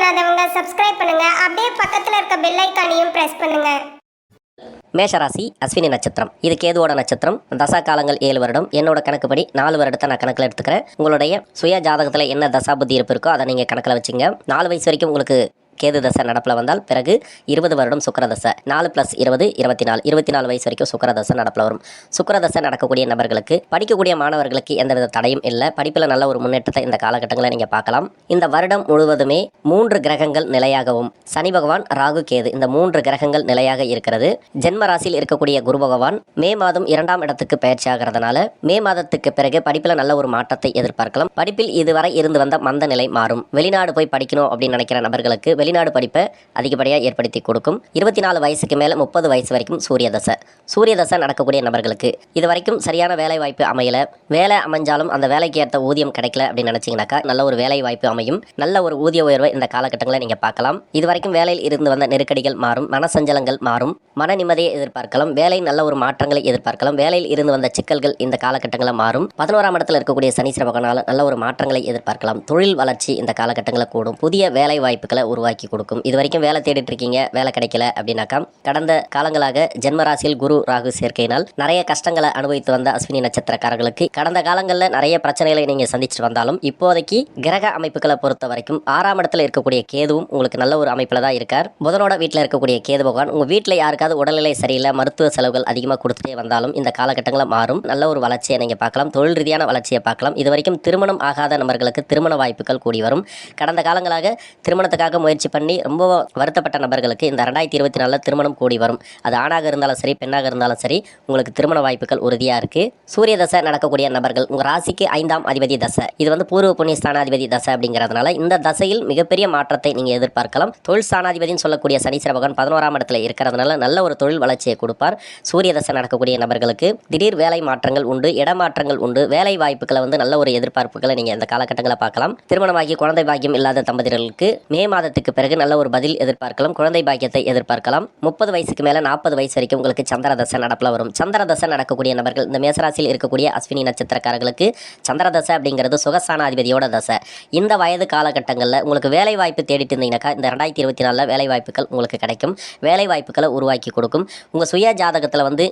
பண்ணாதவங்க சப்ஸ்கிரைப் பண்ணுங்க. அப்படியே பக்கத்துல இருக்க பெல் ஐக்கானையும் பிரஸ் பண்ணுங்க. மேஷராசி அஸ்வினி நட்சத்திரம். இது கேதுவோட நட்சத்திரம்? தசா காலங்கள் ஏழு வருடம். என்னோட கணக்குப்படி நாலு வருடத்தை நான் கணக்கில் எடுத்துக்கிறேன். உங்களுடைய சுய ஜாதகத்தில் என்ன தசா புத்தி இருப்பு இருக்கோ அதை நீங்கள் கணக்கில் வச்சுங்க. நாலு வயசு வரைக்கும் உங்களுக்கு கேது தசை நடப்பில் வந்தால் பிறகு இருபது வருடம் சுக்கரதசை. நாலு ப்ளஸ் இருபது இருபத்தி நாலு இருபத்தி நாலு வயசு வரைக்கும் சுக்கரதசை நடப்பில் வரும். சுக்கரதசை நடக்கக்கூடிய நபர்களுக்கு படிக்கக்கூடிய மாணவர்களுக்கு எந்தவித தடையும் இல்லை. படிப்பில் நல்ல ஒரு முன்னேற்றத்தை இந்த காலகட்டங்களில் நீங்கள் பார்க்கலாம். இந்த வருடம் முழுவதுமே மூன்று கிரகங்கள் நிலையாகவும் சனி பகவான் ராகு கேது இந்த மூன்று கிரகங்கள் நிலையாக இருக்கிறது. ஜென்ம ராசியில் இருக்கக்கூடிய குரு பகவான் மே மாதம் இரண்டாம் இடத்துக்கு பயிற்சி ஆகிறதுனால மே மாதத்துக்கு பிறகு படிப்பில் நல்ல ஒரு மாற்றத்தை எதிர்பார்க்கலாம். படிப்பில் இதுவரை இருந்து வந்த மந்த நிலை மாறும். வெளிநாடு போய் படிக்கணும் அப்படின்னு நினைக்கிற நபர்களுக்கு வெளிநாடு படிப்பை அதிகப்படியாக ஏற்படுத்தி கொடுக்கும். இருபத்தி நாலு வயசுக்கு மேலே முப்பது வயசு வரைக்கும் சூரிய தசை சூரிய தசை நடக்கக்கூடிய நபர்களுக்கு இது வரைக்கும் சரியான வேலை வாய்ப்பு அமையல. வேலை அமைஞ்சாலும் அந்த வேலைக்கு ஏற்ற ஊதியம் கிடைக்கல அப்படின்னு நினைச்சீங்கன்னாக்கா நல்ல ஒரு வேலை வாய்ப்பு அமையும். நல்ல ஒரு ஊதிய உயர்வை இந்த காலகட்டங்களில் நீங்கள் பார்க்கலாம். இது வரைக்கும் வேலையில் இருந்து வந்த நெருக்கடிகள் மாறும் மனசஞ்சலங்கள் மாறும். மன நிம்மதியை எதிர்பார்க்கலாம். வேலை நல்ல ஒரு மாற்றங்களை எதிர்பார்க்கலாம். வேலையில் இருந்து வந்த சிக்கல்கள் இந்த காலகட்டங்களில் மாறும். பதினோராம் இடத்தில் இருக்கக்கூடிய சனி சிறப்பகனால நல்ல ஒரு மாற்றங்களை எதிர்பார்க்கலாம். தொழில் வளர்ச்சி இந்த காலகட்டங்களில் கூடும். புதிய வேலை வாய்ப்புகளை உருவாக்கி கொடுக்கும். இது வரைக்கும் வேலை தேடிட்டு இருக்கீங்க வேலை கிடைக்கல அப்படின்னாக்கா கடந்த காலங்களாக ஜென்மராசியில் குரு ராகு சேர்க்கையினால் நிறைய கஷ்டங்களை அனுபவித்து வந்த அஸ்வினி நட்சத்திரக்காரர்களுக்கு கடந்த காலங்களில் நிறைய பிரச்சனைகளை நீங்க சந்திச்சுட்டு வந்தாலும் இப்போதைக்கு கிரக அமைப்புகளை பொறுத்த வரைக்கும் ஆறாம் இடத்துல இருக்கக்கூடிய கேதுவும் உங்களுக்கு நல்ல ஒரு அமைப்பில் தான் இருக்கார். புதனோட வீட்டில் இருக்கக்கூடிய கேது பகவான் உங்க வீட்டில் யாருக்காவது உடல்நிலை சரியில்லை மருத்துவ செலவுகள் அதிகமாக கொடுத்துட்டே வந்தாலும் இந்த காலகட்டங்களில் மாறும். நல்ல ஒரு வளர்ச்சியை நீங்க பார்க்கலாம். தொழில் ரீதியான வளர்ச்சியை பார்க்கலாம். இது வரைக்கும் திருமணம் ஆகாத நபர்களுக்கு திருமண வாய்ப்புகள் கூடி வரும். கடந்த காலங்களாக திருமணத்துக்காக முயற்சி பண்ணி ரொம்ப வருத்தப்பட்ட நபர்களுக்கு இந்த ரெண்டாயிரத்தி இருபத்தி நாலில் திருமணம் கூடி வரும். அது ஆணாக இருந்தாலும் சரி பெண்ணாக இருந்தாலும் சரி உங்களுக்கு திருமண வாய்ப்புகள் உறுதியாக இருக்குது சூரிய தசை நடக்கக்கூடிய நபர்கள் உங்கள் ராசிக்கு ஐந்தாம் அதிபதி தசை. இது வந்து பூர்வ புண்ணிய ஸ்தானாதிபதி தசை அப்படிங்கிறதுனால இந்த தசையில் மிகப்பெரிய மாற்றத்தை நீங்கள் எதிர்பார்க்கலாம். தொழில் ஸ்தானாதிபதினு சொல்லக்கூடிய சனீஸ்வர பகவான் பதினோராம் இடத்துல இருக்கிறதுனால நல்ல ஒரு தொழில் வளர்ச்சியை கொடுப்பார். சூரிய தசை நடக்கக்கூடிய நபர்களுக்கு திடீர் வேலை மாற்றங்கள் உண்டு இடமாற்றங்கள் உண்டு. வேலை வாய்ப்புகளை வந்து நல்ல ஒரு எதிர்பார்ப்புகளை நீங்கள் இந்த காலகட்டங்களை பார்க்கலாம். திருமணமாகி குழந்தை பாக்கியம் இல்லாத தம்பதிகளுக்கு மே மாதத்துக்கு பிறகு நல்ல ஒரு பதில் எதிர்பார்க்கலாம். குழந்தை பாக்கியத்தை எதிர்பார்க்கலாம். முப்பது வயசுக்கு மேலே நாற்பது வயசு வரைக்கும் உங்களுக்கு சந்திர தசை நடப்பில் வரும். சந்திர தசை நடக்கக்கூடிய நபர்கள் இந்த மேசராசியில் இருக்கக்கூடிய அஸ்வினி நட்சத்திரக்காரர்களுக்கு சந்திரதசை அப்படிங்கிறது சுகஸ்தானாதிபதியோட தசை. இந்த வயது காலகட்டங்களில் உங்களுக்கு வேலை வாய்ப்பு தேடிட்டு இருந்தீங்கன்னாக்கா இந்த ரெண்டாயிரத்தி இருபத்தி நாலில் வேலை வாய்ப்புகள் உங்களுக்கு கிடைக்கும். வேலை வாய்ப்புகளை உருவாக்கி கொடுக்கும். உங்கள் சுய ஜாதகத்தில் வந்து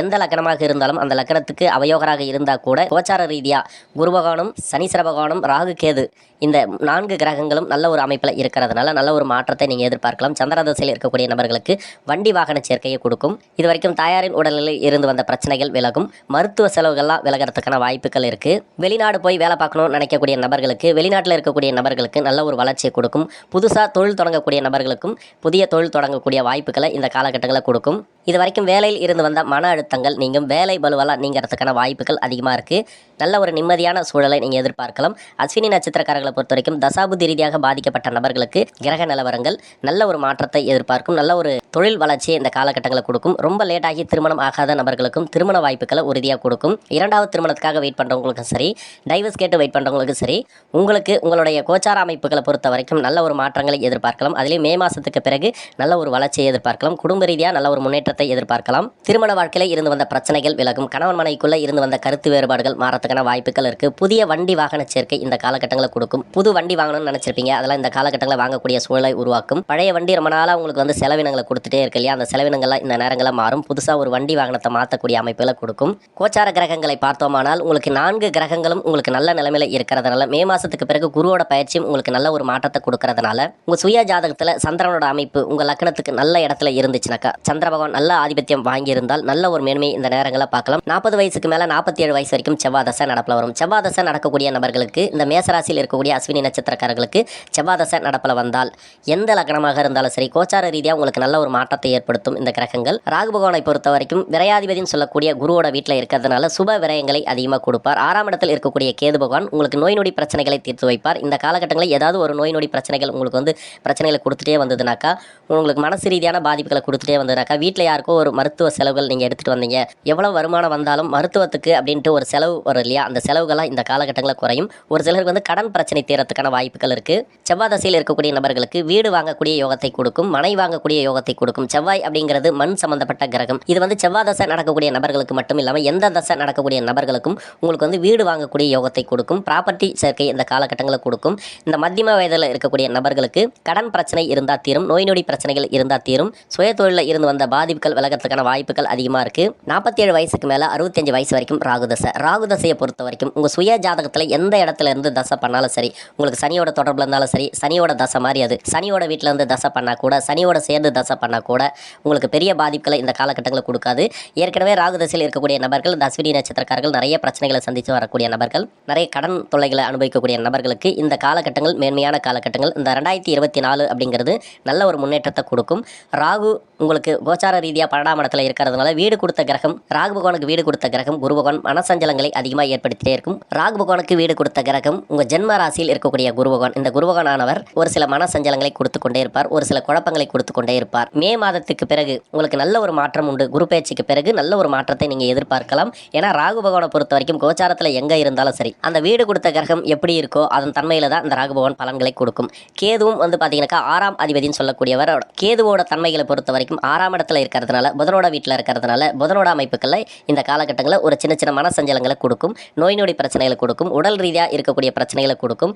எந்த லக்கணமாக இருந்தாலும் அந்த லக்கணத்துக்கு அவயோகராக இருந்தால் கூட கோச்சார ரீதியாக குருபகவானும் சனீஸ்வர பகவானும் ராகு கேது இந்த நான்கு கிரகங்களும் நல்ல ஒரு அமைப்பில் இருக்கிறதுனால நல்ல ஒரு மாற்றத்தை நீங்கள் எதிர்பார்க்கலாம். சந்திரதசையில் இருக்கக்கூடிய நபர்களுக்கு வண்டி வாகன சேர்க்கையை கொடுக்கும். இது வரைக்கும் தாயாரின் உடலில் இருந்து வந்த பிரச்சனைகள் விலகும். மருத்துவ செலவுகள்லாம் விலகிறதுக்கான வாய்ப்புகள் இருக்குது வெளிநாடு போய் வேலை பார்க்கணும்னு நினைக்கக்கூடிய நபர்களுக்கு வெளிநாட்டில் இருக்கக்கூடிய நபர்களுக்கு நல்ல ஒரு வளர்ச்சியை கொடுக்கும். புதுசாக தொழில் தொடங்கக்கூடிய நபர்களுக்கும் புதிய தொழில் தொடங்கக்கூடிய வாய்ப்புகளை இந்த காலகட்டங்களில் கொடுக்கும். இது வரைக்கும் வேலையில் இருந்து வந்த மன அழுத்தங்கள் நீங்கள் வேலை பலுவலாக நீங்கிறதுக்கான வாய்ப்புகள் அதிகமாக இருக்குது நல்ல ஒரு நிம்மதியான சூழலை நீங்கள் எதிர்பார்க்கலாம். அஸ்வினி நட்சத்திரக்காரர்களை பொறுத்த வரைக்கும் தசாபுதி ரீதியாக பாதிக்கப்பட்ட நபர்களுக்கு கிரக நிலவரங்கள் நல்ல ஒரு மாற்றத்தை எதிர்பார்க்கும் நல்ல ஒரு தொழில் வளர்ச்சியை இந்த காலகட்டங்களை கொடுக்கும். ரொம்ப லேட்டாகி திருமணம் ஆகாத நபர்களுக்கும் திருமண வாய்ப்புகளை உறுதியாக கொடுக்கும். இரண்டாவது திருமணத்துக்காக வெயிட் பண்ணுறவங்களுக்கும் சரி டைவர்ஸ் கேட்டு வெயிட் பண்ணுறவங்களுக்கும் சரி உங்களுக்கு உங்களுடைய கோச்சார அமைப்புகளை பொறுத்த வரைக்கும் நல்ல ஒரு மாற்றங்களை எதிர்பார்க்கலாம். அதுலேயும் மே மாதத்துக்கு பிறகு நல்ல ஒரு வளர்ச்சியை எதிர்பார்க்கலாம். குடும்ப ரீதியாக நல்ல ஒரு முன்னேற்றத்தை எதிர்பார்க்கலாம். திருமண வாழ்க்கையில் இருந்து வந்த பிரச்சனைகள் விலகும். கணவன் மனைக்குள்ளே இருந்து வந்த கருத்து வேறுபாடுகள் மாறத்துக்கான வாய்ப்புகள் இருக்குது புதிய வண்டி வாகன சேர்க்கை இந்த காலகட்டங்களில் கொடுக்கும். புது வண்டி வாங்கணும்னு நினச்சிருப்பீங்க. அதெல்லாம் இந்த காலகட்டங்களில் வாங்கக்கூடிய சூழலை உருவாக்கும். பழைய வண்டி ரொம்ப நாளாக உங்களுக்கு வந்து செலவினங்களை கொடுத்துட்டே இருக்கு இல்லையா? அந்த செலவினங்கள்லாம் இந்த நேரங்களில் மாறும். புதுசாக ஒரு வண்டி வாகனத்தை மாற்றக்கூடிய அமைப்புகளை கொடுக்கும். கோச்சார கிரகங்களை பார்த்தோமானால் உங்களுக்கு நான்கு கிரகங்களும் உங்களுக்கு நல்ல நிலைமையில இருக்கிறதுனால மே மாதத்துக்கு பிறகு குருவோட பயிற்சியும் உங்களுக்கு நல்ல ஒரு மாற்றத்தை கொடுக்கறதுனால உங்கள் சுய ஜாதகத்தில் சந்திரனோட அமைப்பு உங்கள் லக்னத்துக்கு நல்ல இடத்துல இருந்துச்சுனாக்கா சந்திர பகவான் நல்ல ஆதிபத்தியம் வாங்கியிருந்தால் நல்ல ஒரு மேன்மை இந்த நேரங்களை பார்க்கலாம். நாற்பது வயசுக்கு மேலே நாற்பத்தி ஏழு வயசு வரைக்கும் செவ்வாதசை நடப்பில் வரும். செவ்வாதசை நடக்கக்கூடிய நபர்களுக்கு இந்த மேசராசியில் இருக்கக்கூடிய அஸ்வினி நட்சத்திரக்காரர்களுக்கு செவ்வாதசை நடப்பில் வந்தால் எந்த லக்னமாக இருந்தாலும் சரி கோச்சார ரீதியாக உங்களுக்கு நல்ல ஒரு மாற்றத்தை ஏற்படுத்தும் இந்த கிரகங்கள். ராகு பகவானை பொறுத்த வரைக்கும் விரையாதிபதினு சொல்லக்கூடிய குருவோட வீட்டில் இருக்கிறதுனால சுப விரயங்களை அதிகமாக கொடுப்பார். ஆறாம் இடத்தில் இருக்கக்கூடிய கேது பகவான் உங்களுக்கு நோய் நொடி பிரச்சனைகளை தீர்த்து வைப்பார். இந்த காலகட்டங்களில் ஏதாவது ஒரு நோய் நொடி பிரச்சனைகள் உங்களுக்கு வந்து பிரச்சனைகளை கொடுத்துட்டே வந்ததுனாக்கா உங்களுக்கு மனசு ரீதியான பாதிப்புகளை கொடுத்துட்டே வந்ததுனாக்கா வீட்டில் யாருக்கோ ஒரு மருத்துவ செலவுகள் நீங்கள் எடுத்துகிட்டு வந்தீங்க. எவ்வளோ வருமானம் வந்தாலும் மருத்துவத்துக்கு அப்படின்ட்டு ஒரு செலவு வரும் இல்லையா? அந்த செலவுகள்லாம் இந்த காலகட்டங்களில் குறையும். ஒரு சிலருக்கு வந்து கடன் பிரச்சனை தீரத்துக்கான வாய்ப்புகள் இருக்குது செவ்வாய் தசையில் இருக்கக்கூடிய நபர்களுக்கு வீடு வாங்கக்கூடிய யோகத்தை கொடுக்கும் மனை வாங்கக்கூடிய யோகத்தை கொடுக்கும். செவ்வாய் அப்படிங்கிறது மண் சம்பந்தப்பட்ட கிரகம். இது வந்து செவ்வாய் தசை நடக்கக்கூடிய நபர்களுக்கு மட்டும் இல்லாமல் எந்த தசை நடக்கக்கூடிய நபர்களுக்கும் உங்களுக்கு வந்து வீடு வாங்கக்கூடிய யோகத்தை கொடுக்கும். ப்ராப்பர்ட்டி சேர்க்கை இந்த காலகட்டங்களில் கொடுக்கும். இந்த மத்தியம வயதில் இருக்கக்கூடிய நபர்களுக்கு கடன் பிரச்சனை இருந்தால் தீரும் நோய் நொடி பிரச்சனைகள் இருந்தால் தீரும். சுய தொழிலில் இருந்து வந்த பாதிப்பு பாதிப்புகள் விலகிறதுக்கான வாய்ப்புகள் அதிகமாக இருக்குது நாற்பத்தி ஏழு வயசுக்கு மேலே அறுபத்தஞ்சு வயசு வரைக்கும் ராகு தசை. ராகு தசையை பொறுத்த வரைக்கும் உங்கள் சுய ஜாதகத்தில் எந்த இடத்துல இருந்து தசை பண்ணாலும் சரி உங்களுக்கு சனியோட தொடர்பில் இருந்தாலும் சரி சனியோட தசை மாதிரி அது. சனியோட வீட்டில் இருந்து தசை பண்ணால் கூட சனியோட சேர்ந்து தசை பண்ணால் கூட உங்களுக்கு பெரிய பாதிப்புகளை இந்த காலகட்டங்களில் கொடுக்காது. ஏற்கனவே ராகு தசையில் இருக்கக்கூடிய நபர்கள் இந்த அஸ்வினி நட்சத்திரக்காரர்கள் நிறைய பிரச்சனைகளை சந்தித்து வரக்கூடிய நபர்கள் நிறைய கடன் தொல்லைகளை அனுபவிக்கக்கூடிய நபர்களுக்கு இந்த காலகட்டங்கள் மேன்மையான காலகட்டங்கள் இந்த ரெண்டாயிரத்தி இருபத்தி நாலு அப்படிங்கிறது நல்ல ஒரு முன்னேற்றத்தை கொடுக்கும். ராகு உங்களுக்கு கோச்சார ரீதியாக பன்னெண்டாம் இடத்துல இருக்கிறதுனால வீடு கொடுத்த கிரகம் ராகு பகவானுக்கு வீடு கொடுத்த கிரகம் குரு பகவான் மனசஞ்சலங்களை அதிகமாக ஏற்படுத்திட்டே இருக்கும். ராகு பகவானுக்கு வீடு கொடுத்த கிரகம் உங்கள் ஜென்ம ராசியில் இருக்கக்கூடிய குரு பகவான். இந்த குரு பகவானவர் ஒரு சில மனசஞ்சலங்களை கொடுத்து கொண்டே இருப்பார் ஒரு சில குழப்பங்களை கொடுத்து கொண்டே இருப்பார். மே மாதத்துக்கு பிறகு உங்களுக்கு நல்ல ஒரு மாற்றம் உண்டு. குரு பேச்சுக்கு பிறகு நல்ல ஒரு மாற்றத்தை நீங்கள் எதிர்பார்க்கலாம். ஏன்னா ராகு பகவானை பொறுத்த வரைக்கும் கோச்சாரத்தில் எங்கே இருந்தாலும் சரி அந்த வீடு கொடுத்த கிரகம் எப்படி இருக்கோ அதன் தன்மையில் தான் இந்த ராகு பகவான் பலன்களை கொடுக்கும். கேதுவும் வந்து பார்த்தீங்கன்னாக்கா ஆறாம் அதிபதினு சொல்லக்கூடியவர். கேதுவோட தன்மைகளை பொறுத்த வரைக்கும் ஆறாம் இடத்துல இருக்கிறதுனால புதனோட வீட்டில் இருக்கிறதுனால புதனோட அமைப்புகளில் இந்த காலகட்டங்களில் ஒரு சின்ன சின்ன மனசஞ்சலங்களை கொடுக்கும் நோய் நொடி பிரச்சனைகளை கொடுக்கும் உடல் ரீதியாக இருக்கக்கூடிய பிரச்சனைகளை கொடுக்கும்.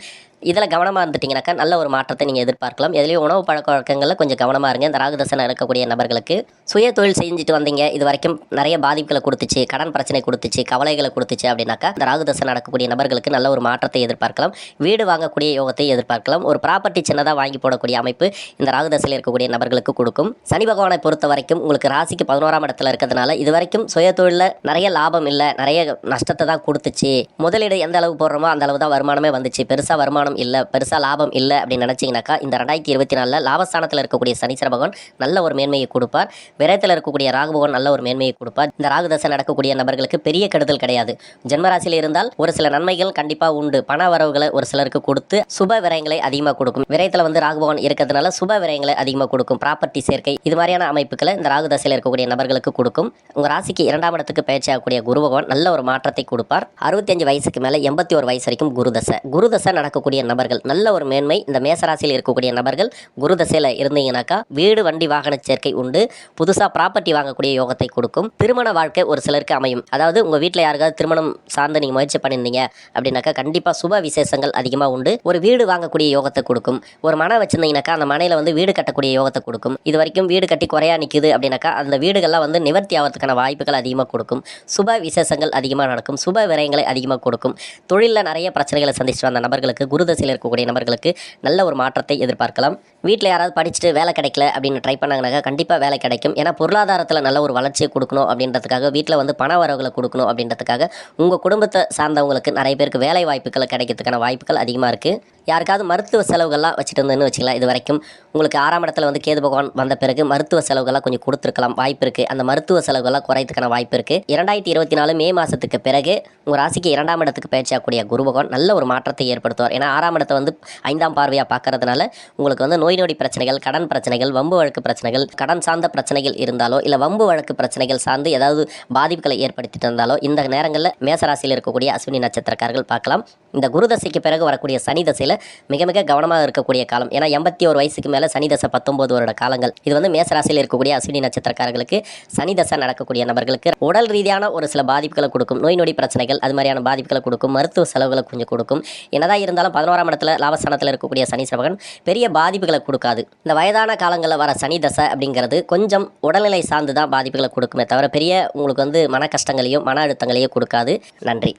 இதில் கவனமாக இருந்துட்டிங்கனாக்கா நல்ல ஒரு மாற்றத்தை நீங்கள் எதிர்பார்க்கலாம். எதுலேயும் உணவு பழக்க வழக்கங்களில் கொஞ்சம் கவனமாக இருங்க. இந்த ராகுதசனம் இருக்கக்கூடிய நபர்களுக்கு சுய தொழில் செஞ்சுட்டு வந்தீங்க. இது வரைக்கும் நிறைய பாதிப்புகளை கொடுத்துச்சு கடன் பிரச்சனை கொடுத்துச்சு கவலைகளை கொடுத்துச்சு அப்படின்னாக்கா இந்த ராகுதசை நடக்கக்கூடிய நபர்களுக்கு நல்ல ஒரு மாற்றத்தை எதிர்பார்க்கலாம். வீடு வாங்கக்கூடிய யோகத்தை எதிர்பார்க்கலாம். ஒரு ப்ராப்பர்ட்டி சின்னதாக வாங்கி போடக்கூடிய அமைப்பு இந்த ராகுதசையில் இருக்கக்கூடிய நபர்களுக்கு கொடுக்கும். சனி பகவானை பொறுத்த வரைக்கும் உங்களுக்கு ராசிக்கு பதினோராம் இடத்துல இருக்கிறதுனால இது வரைக்கும் சுய தொழிலில் நிறைய லாபம் இல்லை நிறைய நஷ்டத்தை தான் கொடுத்துச்சு. முதலீடு எந்த அளவு போடுறோமோ அந்த அளவு தான் வருமானமே வந்துச்சு. பெருசாக வருமானம் இல்லை பெருசாக லாபம் இல்லை அப்படின்னு நினச்சிங்கனாக்கா இந்த ரெண்டாயிரத்தி இருபத்தி நாலில் லாபஸ்தானத்தில் இருக்கக்கூடிய சனீஸ்வர பகவான் நல்ல ஒரு மேன்மையை கொடுப்பார். விரயத்தில் இருக்கக்கூடிய ராகு பகவான் நல்ல ஒரு மேன்மையை கொடுப்பார். இந்த ராகு தசை நடக்கக்கூடிய நபர்களுக்கு பெரிய கெடுதல் கிடையாது. ஜென்மராசியில் இருந்தால் ஒரு சில நன்மைகள் கண்டிப்பாக உண்டு. பண வரவுகளை ஒரு சிலருக்கு கொடுத்து சுப விரயங்களை அதிகமாக கொடுக்கும். விரயத்தில் வந்து ராகு பகவான் இருக்கிறதுனால சுப விரயங்களை அதிகமாக கொடுக்கும். ப்ராப்பர்ட்டி சேர்க்கை இது மாதிரியான அமைப்புகளை இந்த ராகு தசையில் இருக்கக்கூடிய நபர்களுக்கு கொடுக்கும். உங்கள் ராசிக்கு இரண்டாம் இடத்துக்கு பயிற்சியாகக்கூடிய குரு பகவான் நல்ல ஒரு மாற்றத்தை கொடுப்பார். அறுபத்தஞ்சு வயசுக்கு மேலே எண்பத்தி ஒரு வயசு வரைக்கும் குருதசை குருதசை நடக்கக்கூடிய நபர்கள் நல்ல ஒரு மேன்மை இந்த மேசராசியில் இருக்கக்கூடிய நபர்கள் குருதசையில் இருந்தீங்கன்னாக்கா வீடு வண்டி வாகன சேர்க்கை உண்டு. புதுசாக ப்ராப்பர்ட்டி வாங்கக்கூடிய யோகத்தை கொடுக்கும். திருமண வாழ்க்கை ஒரு சிலருக்கு அமையும். அதாவது உங்கள் வீட்டில் யாருக்காவது திருமணம் சார்ந்து நீங்கள் முயற்சி பண்ணியிருந்தீங்க அப்படின்னாக்கா கண்டிப்பாக சுப விசேஷங்கள் அதிகமாக உண்டு. ஒரு வீடு வாங்கக்கூடிய யோகத்தை கொடுக்கும். ஒரு மனை வச்சிருந்தீங்கன்னாக்கா அந்த மனையில் வந்து வீடு கட்டக்கூடிய யோகத்தை கொடுக்கும். இது வரைக்கும் வீடு கட்டி குறையா நிற்குது அப்படின்னாக்கா அந்த வீடுகள்லாம் வந்து நிவர்த்தி ஆகிறதுக்கான வாய்ப்புகள் அதிகமாக கொடுக்கும். சுப விசேஷங்கள் அதிகமாக நடக்கும். சுப விரயங்களை அதிகமாக கொடுக்கும். தொழிலில் நிறைய பிரச்சனைகளை சந்திச்சுட்டு வந்த நபர்களுக்கு குருதசையில் இருக்கக்கூடிய நபர்களுக்கு நல்ல ஒரு மாற்றத்தை எதிர்பார்க்கலாம். வீட்டில் யாராவது படிச்சுட்டு வேலை கிடைக்கல அப்படின்னு ட்ரை பண்ணாங்கனாக்கா கண்டிப்பாக வேலை கிடைக்கும். ஏன்னா பொருளாதாரத்தில் நல்ல ஒரு வளர்ச்சியை கொடுக்கணும் அப்படின்றதுக்காக வீட்டில் வந்து பண வரவுகளை கொடுக்கணும் அப்படின்றதுக்காக உங்கள் குடும்பத்தை சார்ந்தவங்களுக்கு நிறைய பேருக்கு வேலை வாய்ப்புகள் கிடைக்கிறதுக்கான வாய்ப்புகள் அதிகமாக இருக்குது யாருக்காவது மருத்துவ செலவுகள்லாம் வச்சுட்டு இருந்தேன்னு வச்சுக்கலாம் இது வரைக்கும். உங்களுக்கு ஆறாம் இடத்துல வந்து கேது பகவான் வந்த பிறகு மருத்துவ செலவுகள்லாம் கொஞ்சம் கொடுத்துருக்கலாம். வாய்ப்பு இருக்குது அந்த மருத்துவ செலவுகள்லாம் குறையத்துக்கான வாய்ப்பு இருக்குது இரண்டாயிரத்தி இருபத்தி நாலு மே மாதத்துக்கு பிறகு உங்கள் ராசிக்கு இரண்டாம் இடத்துக்கு பயிற்சியாகக்கூடிய குரு பகவான் நல்ல ஒரு மாற்றத்தை ஏற்படுத்துவார். ஏன்னா ஆறாம் இடத்தை வந்து ஐந்தாம் பார்வையாக பார்க்கறதுனால உங்களுக்கு வந்து நோய் நொடி பிரச்சனைகள் கடன் பிரச்சனைகள் வம்பு வழக்கு பிரச்சனைகள் கடன் சார்ந்த பிரச்சனைகள் இருந்தாலோ இல்லை வம்பு வழக்கு பிரச்சனைகள் சார்ந்து ஏதாவது பாதிப்புகளை ஏற்படுத்திட்டு இருந்தாலோ இந்த நேரங்களில் மேசராசியில் இருக்கக்கூடிய அஸ்வினி நட்சத்திரக்காரர்கள் பார்க்கலாம். இந்த குரு தசைக்கு பிறகு வரக்கூடிய சனி தசையில் மிக மிக கவனமாக இருக்கக்கூடிய காலம். ஏன்னா எண்பத்தி ஒரு வயசுக்கு மேலே சனி தசை பத்தொன்பது வருட காலங்கள். இது வந்து மேசராசியில் இருக்கக்கூடிய அஸ்வினி நட்சத்திரக்காரர்களுக்கு சனி தசை நடக்கக்கூடிய நபர்களுக்கு உடல் ரீதியான ஒரு சில பாதிப்புகளை கொடுக்கும். நோய் நொடி பிரச்சனைகள் அது மாதிரியான பாதிப்புகளை கொடுக்கும். மருத்துவ செலவுகளை கொஞ்சம் கொடுக்கும். என்னதான் இருந்தாலும் பதினோராம் இடத்துல லாபஸ்தானத்தில் இருக்கக்கூடிய சனி சிவகன் பெரிய பாதிப்புகளை கொடுக்காது. இந்த வயதான காலங்களில் வர சனி தசை அப்படிங்கிறது கொஞ்சம் உடல்நிலை சார்ந்து தான் பாதிப்புகளை கொடுக்குமே தவிர பெரிய உங்களுக்கு வந்து மன கஷ்டங்களையும் மன அழுத்தங்களையும் கொடுக்காது. நன்றி.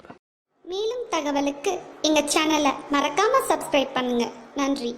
மேலும் தகவலுக்கு எங்கள் சேனலை மறக்காமல் சப்ஸ்கிரைப் பண்ணுங்கள் நன்றி.